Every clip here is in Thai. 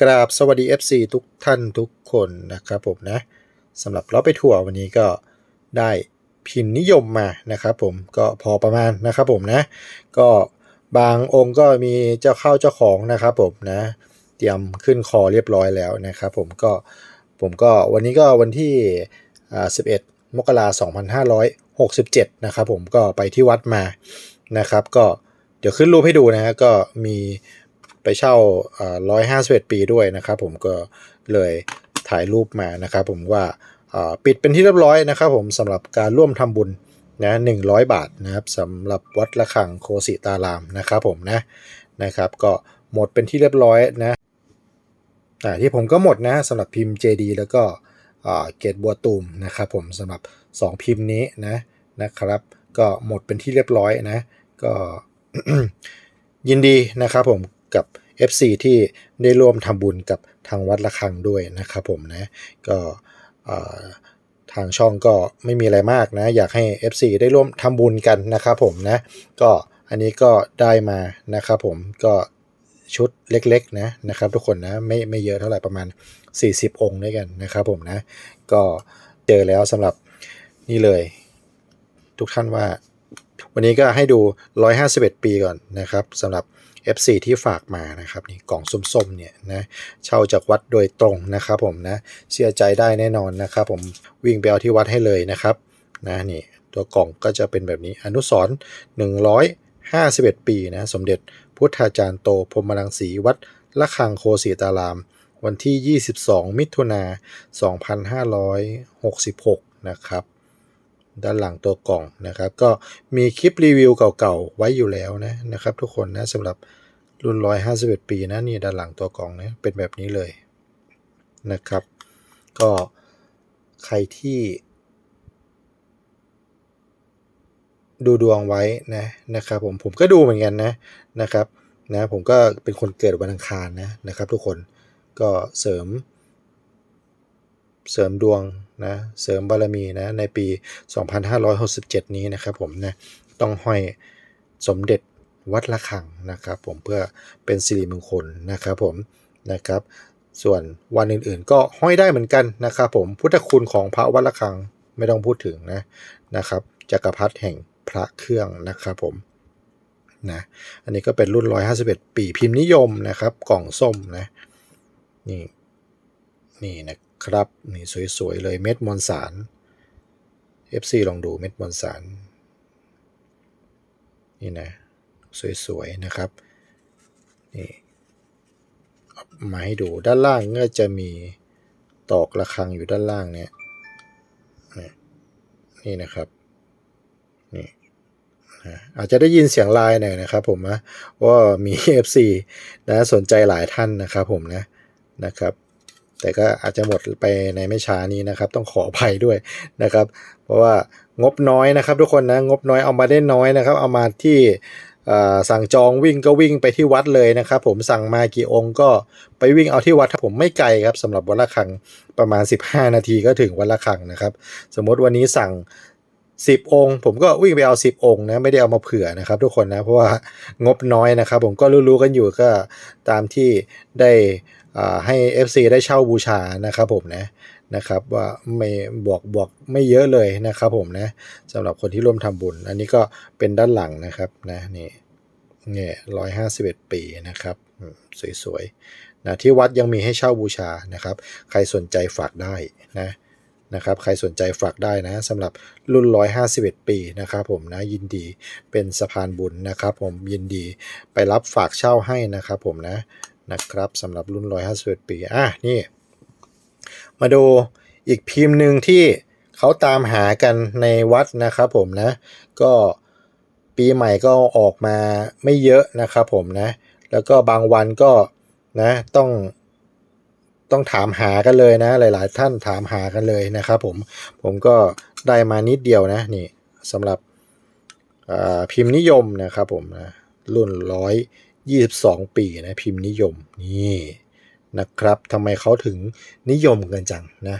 กราบสวัสดี FC ทุกท่านทุกคนนะครับผมนะสำหรับเราไปทัวร์วันนี้ก็ได้พิมพ์นิยมมานะครับผมก็พอประมาณนะครับผมนะ ก็บางองค์ก็มีเจ้าเข้าเจ้าของนะครับผมนะเตรียมขึ้นคอเรียบร้อยแล้วนะครับผมก็ผมก็วันนี้ก็วันที่ 11 มกราคม2567 นะครับผมก็ไปที่วัดมานะครับ ก็เดี๋ยวขึ้นรูปให้ดูนะฮะก็มี ไปเช่าร้อยห้าสิบเอ็ดปีด้วยนะครับผมก็เลยถ่ายรูปมานะครับผมว่าปิดเป็นที่เรียบร้อยนะครับผมสำหรับการร่วมทำบุญนะหนึ่งร้อยบาทนะครับสำหรับวัดระฆังโคสิตารามนะครับผมนะนะครับก็หมดเป็นที่เรียบร้อยนะอ่าที่ผมก็หมดนะสำหรับพิมพ์ JD แล้วก็เกตบัวตูมนะครับผมสำหรับ 2 พิมพ์นี้นะนะครับ ก็หมดเป็นที่เรียบร้อยนะ ก็ยินดีนะครับผม กับ FC ที่ได้ร่วมทำบุญกับทางวัดระฆังด้วยนะครับผมนะก็ทางช่องก็ไม่มีอะไรมากนะ อยากให้ FC ได้ร่วมทำบุญกันนะครับผมนะ ก็อันนี้ก็ได้มานะครับผมก็ชุดเล็กๆนะนะครับ ทุกคนนะไม่ไม่เยอะเท่าไหร่ประมาณ 40 องค์ด้วยกันนะครับผมนะ ก็เจอแล้วสำหรับนี่เลย ทุกท่านว่า วันนี้ก็ให้ดู 151 ปีก่อนนะครับสำหรับ FC ที่ฝากมานะครับนี่กล่องส้มๆเนี่ยนะเช่าจากวัดโดยตรงนะครับผมนะเชื่อใจได้แน่นอนนะครับผมวิ่งไปเอาที่วัดให้เลยนะครับนะนี่ตัวกล่องก็จะเป็นแบบนี้อนุสรณ์151 ปีนะสมเด็จพุทธาจารย์โตพรหมรังสีวัดละคังโคสีตาราม วันที่ 22 มิถุนา2566 นะครับ ด้านหลังตัวกล่องนะครับ ก็มีคลิปรีวิวเก่าๆไว้อยู่แล้วนะนะครับ ทุกคนนะสำหรับรุ่น 151 ปีนะนี่ด้านหลังตัวกล่องนะเป็นแบบนี้เลยนะครับ ก็ใครที่ ดูดวงไว้นะนะครับ ผมผมก็ดูเหมือนกันนะนะครับนะผมก็เป็นคนเกิดวันอังคารนะนะครับ ทุกคนก็เสริม เสริมดวงนะเสริมบารมีนะในปี 2567 นี้นะครับผมนะต้องห้อยสมเด็จวัดละคังนะครับ ผมเพื่อเป็นสิริมงคลนะครับผมนะครับส่วนวันอื่นๆ ก็ห้อยได้เหมือนกันนะครับผมพุทธคุณของพระวัดละคังไม่ต้องพูดถึงนะนะครับจักรพรรดิแห่งพระเครื่องนะครับผมนะอันนี้ก็เป็นรุ่น 151 ปีพิมพ์นิยมนะครับ กล่องส้มนะนี่นี่นะ ครับนี่สวยๆเลยเม็ดมวลสาร FC ลองดูเม็ดมวลสาร นี่นะ สวยๆนะครับนี่มาให้ดูด้านล่างก็จะมีตอกระฆังอยู่ด้านล่างเนี่ยนี่นะครับนี่อาจจะได้ยินเสียงไลน์หน่อยนะครับผมนะว่ามี FC นะสนใจหลายท่านนะครับผมนะนะครับ แต่ก็อาจจะหมดไปในไม่ช้านี้นะครับ ต้องขออภัยด้วยนะครับ เพราะว่างบน้อยนะครับ ทุกคนนะงบน้อยเอามาได้น้อยนะครับ เอามาที่สั่งจองวิ่งก็วิ่งไปที่วัดเลยนะครับ ผมสั่งมากี่องค์ก็ไปวิ่งเอาที่วัดครับผมไม่ไกลครับสำหรับวัดละคังประมาณ 15 นาทีก็ถึงวัดละคังนะครับ สมมติวันนี้สั่ง 10 องค์ ผมก็วิ่งไปเอา 10 องค์นะไม่ได้เอามาเผื่อนะครับ ทุกคนนะเพราะว่างบน้อยนะครับ ผมก็รู้ๆกันอยู่ก็ตามที่ได้ ให้ FC ได้เช่าบูชานะครับผมนะนะครับว่าไม่บวกบวกไม่เยอะเลยนะครับผมนะสำหรับคนที่ร่วมทำบุญ อันนี้ก็เป็นด้านหลังนะครับนะนี่เนี่ยร้อยห้าสิบเอ็ดปีนะครับสวยๆนะที่วัดยังมีให้เช่าบูชานะครับ ใครสนใจฝากได้นะนะครับใครสนใจฝากได้นะสำหรับรุ่น 151 ปีนะครับผมนะยินดีเป็นสะพานบุญนะครับ ผมยินดีไปรับฝากเช่าให้นะครับผมนะ นะครับสำหรับรุ่น 151 ปี อะ นี่ มาดูอีกพิมพ์หนึ่งที่เขาตามหากันในวัดนะครับผมนะ ก็ปีใหม่ก็ออกมาไม่เยอะนะครับผมนะ แล้วก็บางวันก็นะต้องต้องถามหากันเลยนะ หลาย ๆ ท่านถามหากันเลยนะครับผม ผมก็ได้มานิดเดียวนะนี่สำหรับพิมพ์นิยมนะครับผมนะรุ่นร้อย ยี่สิบสองปีนะพิมพ์นิยมนี่นะครับทำไมเขาถึงนิยมกันจังนะ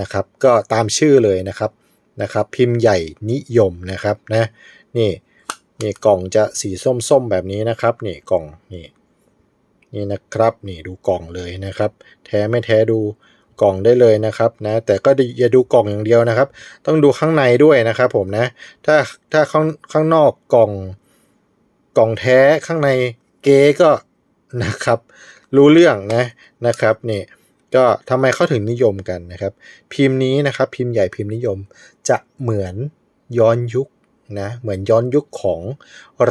นะครับ ก็ตามชื่อเลยนะครับนะครับ พิมพ์ใหญ่นิยมนะครับนะนี่นี่กล่องจะสีส้มๆแบบนี้นะครับนี่กล่องนี่นี่นะครับนี่ดูกล่องเลยนะครับ แท้ไม่แท้ดูกล่องได้เลยนะครับนะแต่ก็อย่าดูกล่องอย่างเดียวนะครับ ต้องดูข้างในด้วยนะครับผมนะถ้าถ้าข้างข้างนอกกล่องกล่องแท้ข้างใน เก๊ก็นะครับรู้เรื่องนะนะครับนี่ก็ทำไมเขาถึงนิยมกันนะครับ พิมพ์นี้นะครับพิมพ์ใหญ่พิมพ์นิยมจะเหมือนย้อนยุคนะเหมือนย้อนยุคของ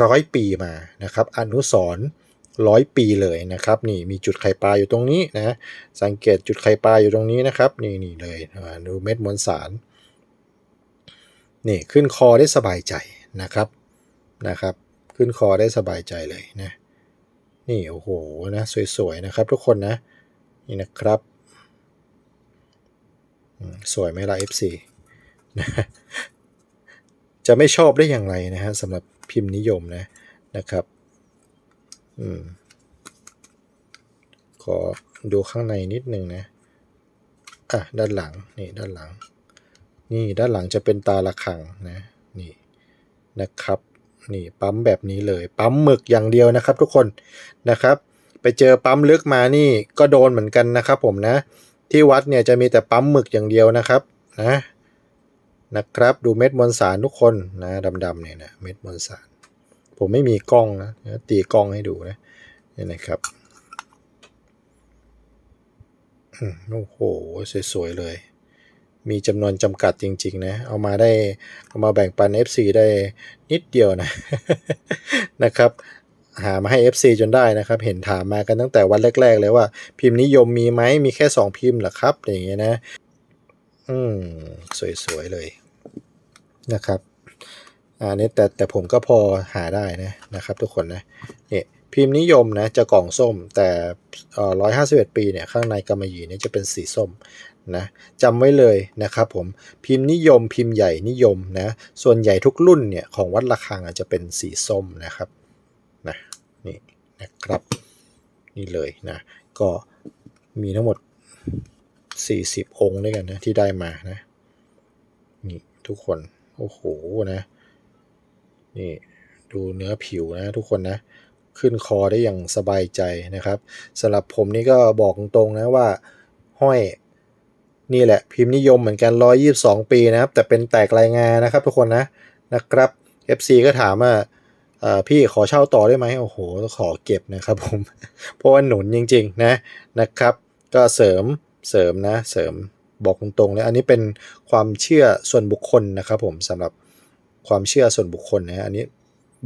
ร้อยปีมานะครับอนุสรร้อยปีเลยนะครับนี่มีจุดไข่ปลาอยู่ตรงนี้นะสังเกตจุดไข่ปลาอยู่ตรงนี้นะครับนี่นี่เลยดูเม็ดมวลสารนี่ขึ้นคอได้สบายใจนะครับนะครับ ขึ้นคอได้สบายใจเลยนะ นี่โอ้โหนะสวยๆนะครับทุกคนนะ นี่นะครับ สวยไหมล่ะ FC นะจะไม่ชอบได้อย่างไรนะฮะสำหรับพิมพ์นิยมนะนะครับอืมขอดูข้างในนิดนึงนะอะด้านหลังนี่ด้านหลัง นี่ด้านหลังจะเป็นตาละขังนะนี่นะครับ นี่ปั๊มแบบนี้เลย ปั๊มหมึกอย่างเดียวนะครับทุกคนนะครับ ไปเจอปั๊มลึกมานี่ก็โดนเหมือนกันนะครับ ผมนะ ที่วัดเนี่ยจะมีแต่ปั๊มหมึกอย่างเดียวนะครับนะนะครับ ดูเม็ดมวลสารทุกคนนะดำๆเนี่ยนะเม็ดมวลสาร ผมไม่มีกล้องนะตีกล้องให้ดูนะนี่นะครับโอ้โหสวยๆเลย มีจำนวนจำกัดจริง ๆ นะ เอามาได้ เอามาแบ่งปัน FC ได้นิดเดียวนะ นะครับ หามาให้ FC จนได้นะครับ เห็นถามมากันตั้งแต่วันแรก ๆ เลยว่า พิมพ์นิยมมีไหมมีแค่ 2 พิมพ์หรอครับ อย่างเงี้ยนะ อืม สวย ๆ เลยนะครับอันนี้แต่แต่ผมก็พอหาได้นะนะครับ ทุกคนนะเนี่ย พิมพ์นิยมนะจะกล่องส้ม แต่ร้อยห้าสิบเอ็ดปีเนี่ยข้างในกำมะหยี่เนี่ยจะเป็นสีส้มนะจำไว้เลยนะครับผมพิมพ์นิยมพิมพ์ใหญ่นิยมนะส่วนใหญ่ทุกรุ่นเนี่ยของวัดระฆังอาจจะเป็นสีส้มนะครับนะนี่นะครับนี่เลยนะก็มีทั้งหมด 40 องค์ด้วยกันนะที่ได้มานะนี่ทุกคนโอ้โหนะนี่ดูเนื้อผิวนะทุกคนนะ ขึ้นคอได้อย่างสบายใจนะครับสำหรับผมนี่ก็บอกตรงๆนะว่าห้อยนี่แหละพิมพ์นิยมเหมือนกัน 122 ปีนะครับ แต่เป็นแตกรายงานนะครับทุกคนนะนะครับ FC ก็ถามว่าพี่ขอเช่าต่อได้ไหมโอ้โหขอเก็บนะครับผม เพราะว่าหนุนจริง ๆ นะนะครับ ก็เสริมเสริมนะเสริมบอกตรงๆเลยอันนี้เป็นความเชื่อส่วนบุคคลนะครับผมสำหรับความเชื่อส่วนบุคคลนะอันนี้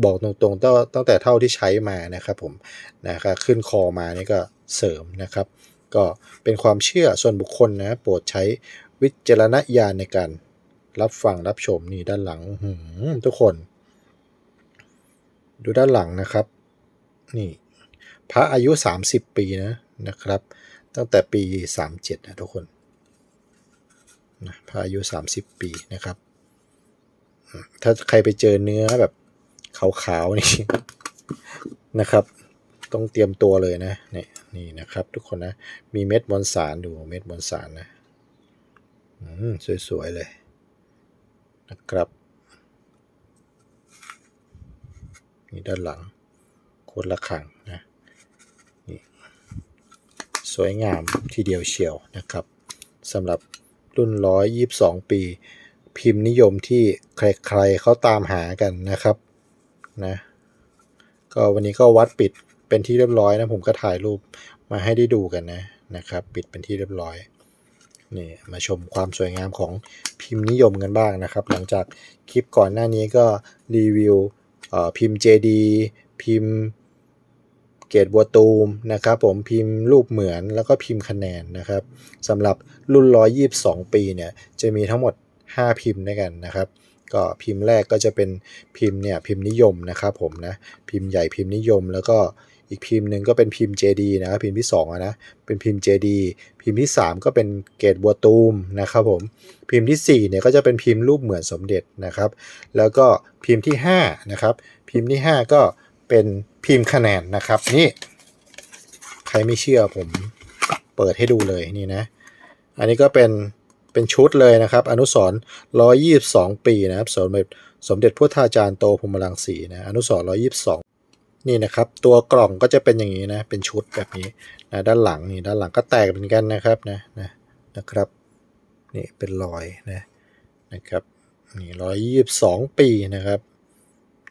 บอกตรงๆตั้งแต่เท่าที่ใช้มานะครับผมนะครับขึ้นคอมานี่ก็เสริมนะครับ ก็เป็นความเชื่อส่วนบุคคลนะโปรดใช้วิจารณญาณในการรับฟังรับชมนี่ด้านหลังทุกคน ดูด้านหลังนะครับ นี่พระอายุ 30 ปีนะนะครับ ตั้งแต่ปี 37 นะทุกคนนะพระอายุ 30 ปีนะครับ ถ้าใครไปเจอเนื้อแบบ ขาวๆนี่นะครับ ต้องเตรียมตัวเลยนะนี่นี่นะครับ ทุกคนนะมีเม็ดมวลสารดูเม็ดมวลสารนะอืมสวยๆเลยนะครับนี่ด้านหลังโคตรละขังนะนี่สวยงามทีเดียวเชียวนะครับสำหรับรุ่น 122 ปี พิมพ์นิยมที่ใครๆเขาตามหากันนะครับ นะก็วันนี้ก็วัดปิดเป็นที่เรียบร้อยนะผมก็ถ่ายรูปมาให้ได้ดูกันนะนะครับ ปิดเป็นที่เรียบร้อยนี่มาชมความสวยงามของพิมพ์นิยมกันบ้างนะครับ หลังจากคลิปก่อนหน้านี้ก็รีวิวพิมพ์ JD พิมพ์เกตบัวตูมนะครับผมพิมพ์รูปเหมือนแล้วก็พิมพ์คะแนนนะครับสำหรับรุ่น 122 ปีเนี่ยจะมีทั้งหมด 5 พิมพ์ด้วยกันนะครับ ก็พิมพ์แรกก็จะเป็นพิมพ์เนี่ยพิมพ์นิยมนะครับผมนะพิมพ์ใหญ่พิมพ์นิยม แล้วก็อีกพิมพ์หนึ่งก็เป็นพิมพ์ JD นะครับพิมพ์ที่2นะเป็นพิมพ์ JD พิมพ์ที่ 3 ก็เป็นเกตบัวตูมนะครับผมพิมพ์ที่4เนี่ยก็จะเป็นพิมพ์รูปเหมือนสมเด็จนะครับ แล้วก็พิมพ์ที่5นะครับพิมพ์ที่ 5 ก็เป็นพิมพ์คะแนนนะครับนี่ใครไม่เชื่อผมเปิดให้ดูเลยนี่นะ อันนี้ก็เป็น เป็นชุดเลยนะครับ อนุสรณ์122ปีนะครับ สมเด็จสมเด็จพุทธาจารย์โตพมรังสีนะอนุสรณ์122นี่นะครับ ตัวกล่องก็จะเป็นอย่างนี้นะ เป็นชุดแบบนี้นะด้านหลังนี่ด้านหลังก็แตกเหมือนกันนะครับนะนะนะครับนี่เป็นรอยนะนะครับนี่ร้อยยี่สิบสองปีนะครับ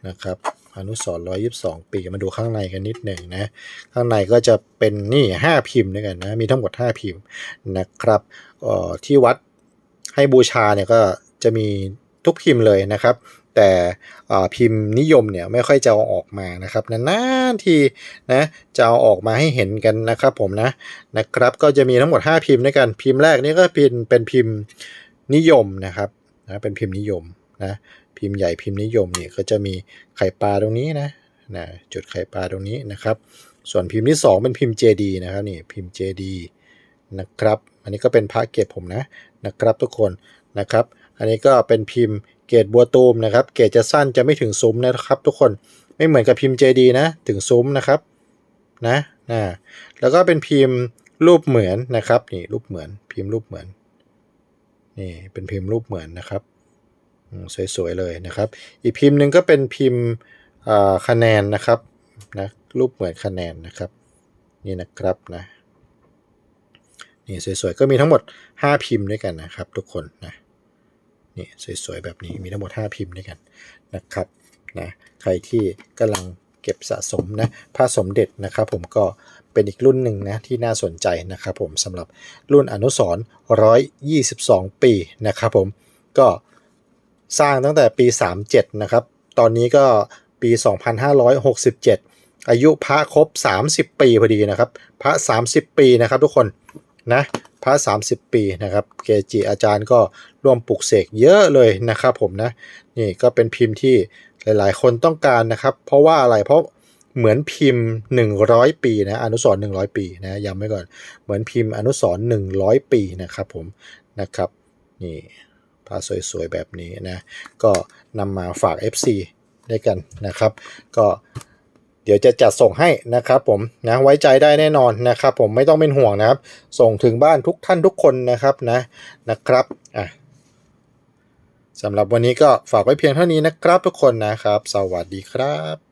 นะครับอนุสรณ์ร้อยยิบสองปี มาดูข้างในกันนิดหนึ่งนะ ข้างในก็จะเป็นนี่ห้าพิมพ์ด้วยกันนะ มีทั้งหมดห้าพิมพ์นะครับออที่วัด ให้บูชาเนี่ยก็จะมีทุกพิมพ์เลยนะครับ แต่พิมพ์นิยมเนี่ยไม่ค่อยจะเอาออกมานะครับนานๆทีนะจะเอาออกมาให้เห็นกันนะครับผมนะนะครับก็จะมีทั้งหมด 5 พิมพ์ด้วยกันพิมพ์แรกนี่ก็เป็นเป็นพิมพ์นิยมนะครับนะเป็นพิมพ์นิยมนะพิมพ์ใหญ่พิมพ์นิยมเนี่ยก็จะมีไข่ปลาตรงนี้นะนะจุดไข่ปลาตรงนี้นะครับ ส่วนพิมพ์ที่ 2 เป็นพิมพ์ JD นะครับนี่พิมพ์ JD นะครับ อันนี้ก็เป็นพระเกตผมนะ นะครับทุกคนนะครับ อันนี้ก็เป็นพิมพ์เกตบัวตูมนะครับ เกตจะสั้นจะไม่ถึงซุ้มนะครับ ทุกคนไม่เหมือนกับพิมพ์ JD นะ ถึงซุ้มนะครับนะนะแล้วก็เป็นพิมพ์รูปเหมือนนะครับนี่รูปเหมือนพิมพ์รูปเหมือนนี่เป็นพิมพ์รูปเหมือนนะครับสวยๆเลยนะครับ อีกพิมพ์หนึ่งก็เป็นพิมพ์คะแนนนะครับนะรูปเหมือนคะแนนนะครับ นี่นะครับนะ นี่สวยๆก็มีทั้งหมด 5 พิมพ์ด้วยกันนะครับ ทุกคนนะนี่สวยๆแบบนี้มีทั้งหมด 5 พิมพ์ด้วยกันนะครับนะใครที่กำลังเก็บสะสมนะผ้าสมเด็จนะครับ ผมก็เป็นอีกรุ่นหนึ่งนะที่น่าสนใจนะครับ ผมสำหรับรุ่นอนุสร122 ปีนะครับผมก็สร้างตั้งแต่ปี 37 นะครับ ตอนนี้ก็ปี 2567 อายุพระครบ 30 ปีพอดีนะครับ พระ 30 ปีนะครับทุกคน นะพระ 30 ปีนะครับเกจิอาจารย์ก็ร่วมปลุกเสกเยอะเลยนะครับผมนะนี่ก็เป็นพิมพ์ที่หลาย ๆ คนต้องการนะครับ เพราะว่าอะไรเพราะเหมือนพิมพ์ 100 ปีนะอนุสรณ์100 ปีนะย้ำไว้ก่อนเหมือนพิมพ์อนุสรณ์100 ปีนะครับผมนะครับนี่ผ้าสวย ๆ แบบนี้นะก็นำมาฝาก FC ด้วยกันนะครับ ก็ ดี๋ยวจะจัดส่งให้นะครับผมนะไว้ใจได้แน่นอนนะครับ ผมไม่ต้องเป็นห่วงนะครับ ส่งถึงบ้านทุกท่านทุกคนนะครับนะนะครับอะสำหรับวันนี้ก็ฝากไว้เพียงเท่านี้นะครับทุกคนนะครับ สวัสดีครับ